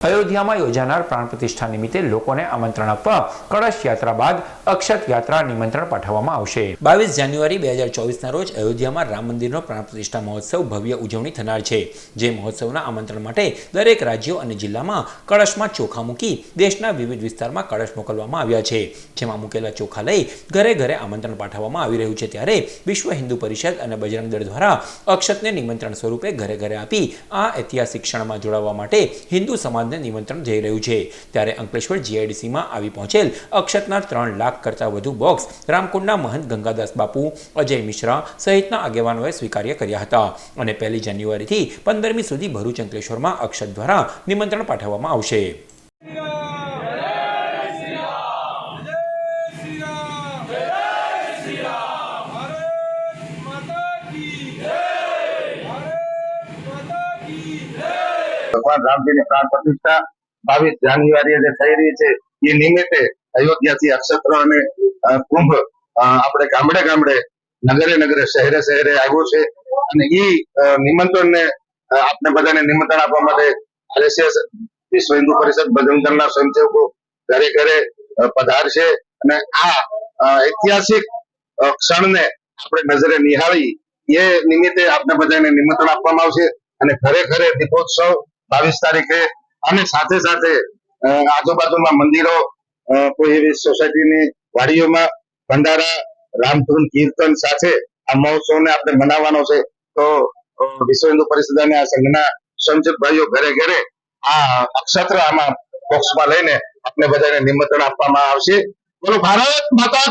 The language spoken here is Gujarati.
અયોધ્યામાં યોજાનાર પ્રાણ પ્રતિષ્ઠા નિમિત્તે લોકોને આમંત્રણ આપવા કળશ યાત્રા બાદ અક્ષત યાત્રા નિમંત્રણ પાઠવવામાં આવશે. બાવીસ જાન્યુઆરી બે હજાર ચોવીસના રોજ અયોધ્યામાં રામ મંદિરનો પ્રાણ પ્રતિષ્ઠા મહોત્સવ ભવ્ય ઉજવણી થનાર છે, જે મહોત્સવના આમંત્રણ માટે દરેક રાજ્યો અને જિલ્લામાં કળશમાં ચોખા મૂકી દેશના વિવિધ વિસ્તારમાં કળશ મોકલવામાં આવ્યા છે. જેમાં મૂકેલા ચોખા લઈ ઘરે ઘરે આમંત્રણ પાઠવવામાં આવી રહ્યું છે, ત્યારે વિશ્વ હિન્દુ પરિષદ અને બજરંગ દળ દ્વારા અક્ષતને નિમંત્રણ સ્વરૂપે ઘરે ઘરે આપી આ ઐતિહાસિક ક્ષણમાં જોડાવા માટે હિન્દુ સમાજને નિમંત્રણ જઈ રહ્યું છે. ત્યારે અંકલેશ્વર જીઆઈડીસીમાં આવી પહોંચેલ અક્ષતના ત્રણ લાખ કરતાં વધુ બોક્સ રામકુંડના મહંત ગંગાદાસ બાપુ, અજય મિશ્રા સહિતના આગેવાનોએ સ્વીકાર્ય કર્યા હતા. અને પહેલી જાન્યુઆરીથી પંદરમી સુધી ભરૂચ અંકલેશ્વરમાં અક્ષત દ્વારા નિમંત્રણ પાઠવવામાં આવશે. ભગવાન રામજીની પ્રાણ પ્રતિષ્ઠા બાવીસ જાન્યુઆરીએ જે થઈ રહી છે, એ નિમિત્તે અયોધ્યાથી અક્ષત્ર અને કુંભ આપણે ગામડે ગામડે, નગરે નગરે, શહેરે શહેરે આવ્યો છે. અને એ નિમંત્રણને આપને બધાને નિમંત્રણ આપવા માટે આરએસએસ વિશ્વ હિન્દુ પરિષદ બજરંગ સ્વયંસેવકો ઘરે ઘરે પધારશે. અને આ ઐતિહાસિક ક્ષણને આપણે નજરે નિહાળી, એ નિમિત્તે આપને બધાને નિમંત્રણ આપવામાં આવશે. અને ઘરે ઘરે દીપોત્સવ બાવીસ તારીખે અને સાથે સાથે આજુબાજુમાં મંદિરો કોઈ એવી સોસાયટીની વાડીઓમાં ભંડારા, રામધૂન કીર્તન સાથે આ મહોત્સવને આપણે મનાવવાનો છે. તો વિશ્વ હિન્દુ પરિષદ અને આ સંઘના ભાઈઓ ઘરે ઘરે આ અક્ષત્ર આમાં બોક્સમાં લઈને આપણે બધાને નિમંત્રણ આપવામાં આવશે. બોલો, ભારત માતા